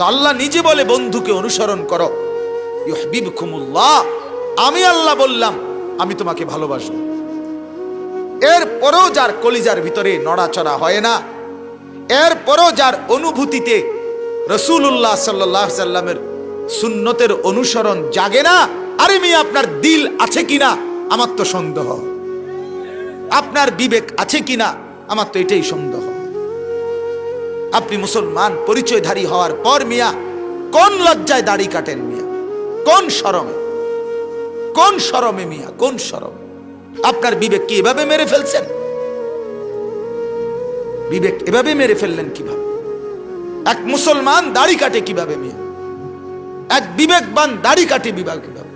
তো আল্লাহ নিজে বলে, বন্ধুকে অনুসরণ করো। ইউহবিবকুমুল্লাহ। আমি আল্লাহ বললাম, আমি তোমাকে ভালোবাসবো। এর পরেও যার কলিজার ভিতরে নড়াচড়া হয় না এর পরেও যার অনুভূতিতে রসুল্লাহ সাল্লাহ সাল্লামের সুন্নতের অনুসরণ জাগে না, আরে মি আপনার দিল আছে কিনা? আমার তো সন্দেহ। আপনার বিবেক আছে কিনা? আমার তো এটাই সন্দেহ। আপনি মুসলমান, পরিচয়ধারী হওয়ার পর মিয়া, কোন লজ্জায় দাড়ি কাটেন মিয়া? কোন সরমে কোন সরমে মিয়া? কোন সরমে আপনার বিবেক কি এভাবে মেরে ফেলছেন? বিবেক এভাবে মেরে ফেললেন কীভাবে? এক মুসলমান দাড়ি কাটে কীভাবে মিয়া? এক বিবেকবান দাড়ি কাটে বিভাগ কীভাবে?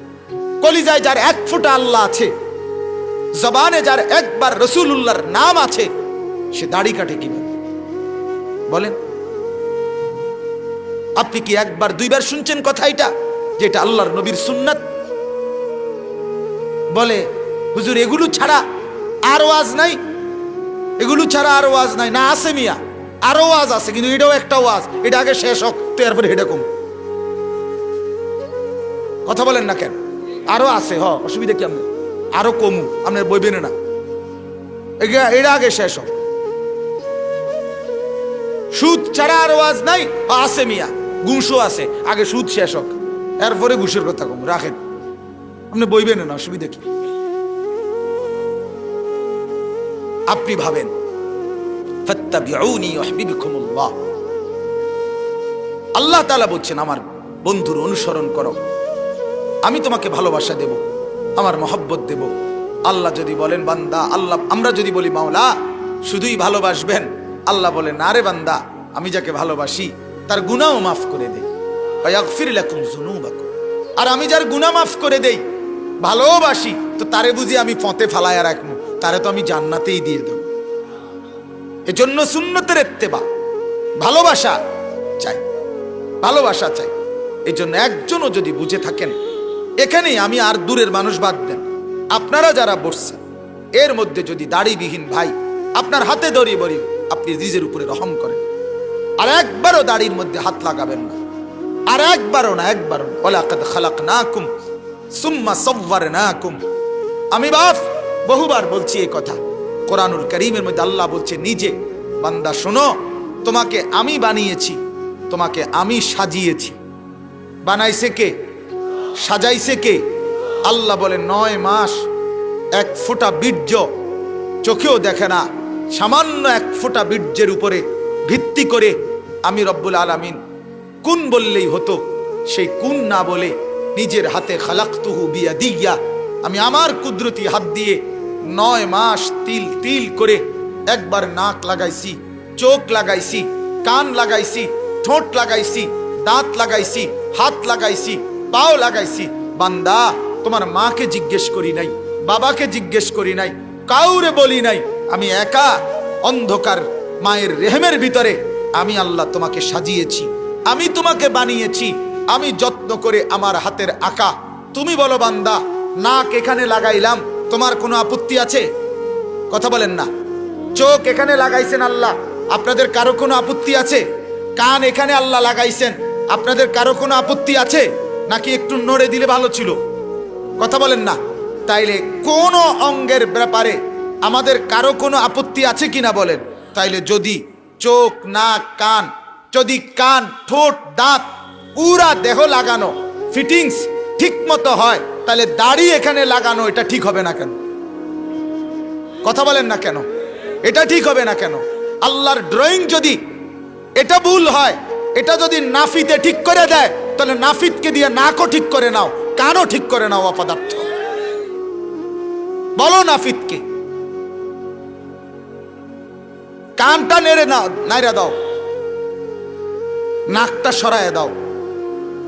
কলিজায় যার এক ফুটা আল্লাহ আছে, জবানে যার একবার রসুল্লাহর নাম আছে, সে দাড়ি কাটে কীভাবে? বলেন। আপনি কি একবার, দুইবার শুনছেন কথা এটা? যেটা আল্লাহর নবীর সুন্নাত? বলে, হুজুর, এগুলো ছাড়া আর ওয়াজ নাই। এগুলো ছাড়া আর ওয়াজ নাই। না, আছে মিয়া। আরও ওয়াজ আছে, কিন্তু এটাও একটা ওয়াজ। এটা আগে শেষ হোক, তো এরপরে এটা কম। কথা বলেন না কেন? আরও আছে, হ, অসুবিধা কি আপনার? আরও কমু, আপনার বইবেন না। এটা আগে শেষ হোক। সুদ ছাড়া আর ওয়াজ নাই। আছে মিয়া ঘুষও আছে। আগে সুদ শেষ হোক। এরপরে ঘুষের কথা কম, রাখেন। আপনি বইবেন না, অসুবিধা কি? আপনি ভাবেন আল্লাহ তালা বলছেন, আমার বন্ধুর অনুসরণ করো। আমি তোমাকে ভালোবাসা দেব, আমার মহব্বত দেব। আল্লাহ যদি বলেন, বান্দা, আল্লাহ, আমরা যদি বলি, মাওলা, শুধুই ভালোবাসবেন। আল্লাহ বলে, না রে বান্দা, আমি যাকে ভালোবাসি, তার গুনাহও মাফ করে দেই আর আমি যার গুনাহ মাফ করে দেই, ভালোবাসি, তো তারে বুঝি আমি ফতে ফালায়া রাখব, তারে তো আমি জান্নাতেই দিয়ে দেব। এজন্য সুন্নতের এত্তেবা, ভালোবাসা চাই ভালোবাসা চাই। এই জন্য একজনও যদি বুঝে থাকেন, এখানেই আমি আর দূরের মানুষ বাদ দেন। আপনারা যারা বসছেন, এর মধ্যে যদি দাড়িবিহীন ভাই আপনার হাতে দড়ি বড়ি আপনি নিজের উপরে রহম করেন। আর একবারও দাড়ির মধ্যে হাত লাগাবেন না। আর একবারও না একবারও না। ওলাকাদ খালাক না কুম সুম্মা সব্বার না কুম আমি বাপ, বহুবার বলছি এই কথা। কোরআনুল করিমের মধ্যে আল্লাহ বলছে, নিজে, বান্দা শোনো, তোমাকে আমি বানিয়েছি, তোমাকে আমি সাজিয়েছি। বানাইছে কে? সাজাইছে কে? আল্লাহ বলে, নয় মাস, এক ফোঁটা বীর্য চোখেও দেখে না। সামান্য এক ফোঁটা বীর্যের উপরে ভিত্তি করে আমি রব্বুল আলামিন কুন বললেই হতো, সেই কুন না বলে নিজের হাতে খালাক্তুহু বিয়া দিয়া আমি আমার কুদরতি হাত দিয়ে নয় মাস তিল তিল করে একবার নাক লাগাইছি, চোখ লাগাইছি, কান লাগাইছি, ঠোঁট লাগাইছি, দাঁত লাগাইছি, হাত লাগাইছি, পাও লাগাইছি। বান্দা, তোমার মাকে জিজ্ঞেস করি নাই, বাবাকে জিজ্ঞেস করি নাই, কাউরে বলি নাই আমি একা, অন্ধকার মায়ের রেহেমের ভিতরে আমি আল্লাহ তোমাকে সাজিয়েছি, আমি তোমাকে বানিয়েছি, আমি যত্ন করে আমার হাতের আঁকা। তুমি বলো বান্দা, নাক এখানে লাগাইলাম, তোমার কোনো আপত্তি আছে? কথা বলেন না। চোখ এখানে লাগাইছেন আল্লাহ, আপনাদের কারও কোনো আপত্তি আছে? কান এখানে আল্লাহ লাগাইছেন, আপনাদের কারও কোনো আপত্তি আছে? নাকি একটু নড়ে দিলে ভালো ছিল? কথা বলেন না। তাইলে কোন অঙ্গের ব্যাপারে আমাদের কারও কোনো আপত্তি আছে কিনা বলেন? তাইলে যদি চোখ, নাক, কান, যদি কান, ঠোঁট, দাঁত পুরা দেহ লাগানো, ফিটিংস ঠিক মতো হয় তাহলে দাড়ি এখানে লাগানো, এটা ঠিক হবে না কেন? কথা বলেন না কেন? এটা ঠিক হবে না কেন? আল্লাহর ড্রয়িং যদি এটা ভুল হয়, এটা যদি নাফিতে ঠিক করে দেয়, তাহলে নাফিতকে দিয়ে নাকও ঠিক করে নাও, কানও ঠিক করে নাও অপদার্থ। বলো নাফিতকে। কানটা নেড়ে নাও নাইরা দাও। নাকটা সরায় দাও।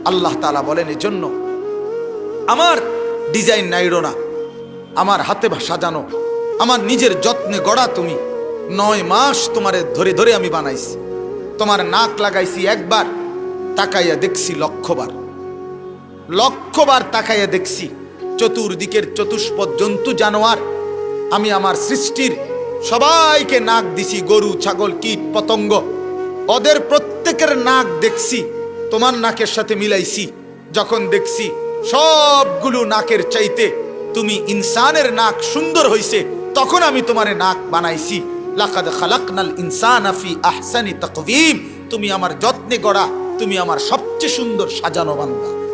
আল্লাহ তালা বলেন এই জন্য আমার ডিজাইন নাইরো না, আমার হাতে সাজানো, আমার নিজের যত্নে গড়া তুমি। নয় মাস তোমারে ধরে ধরে আমি বানাইছি। তোমার নাক লাগাইছি একবার, তাকাইয়া দেখছি লক্ষবার। লক্ষবার তাকাইয়া দেখছি, চতুর্দিকের চতুষ্পদ জন্তু জানোয়ার, আমি আমার সৃষ্টির সবাইকে নাক দিছি, গরু, ছাগল, কীট, পতঙ্গ। ওদের প্রত্যেকের নাক দেখছি, তোমার নাকের সাথে মিলাইছি। যখন দেখছি সবগুলো নাকের চাইতে তুমি ইনসানের নাক সুন্দর হইছে, তখন আমি তোমার নাক বানাইছি। লাকাদ খালাকনাল ইনসানা ফি আহসানি তাকওয়িম। তুমি আমার যত্নে গড়া, তুমি আমার সবচেয়ে সুন্দর সাজানো বান্দা।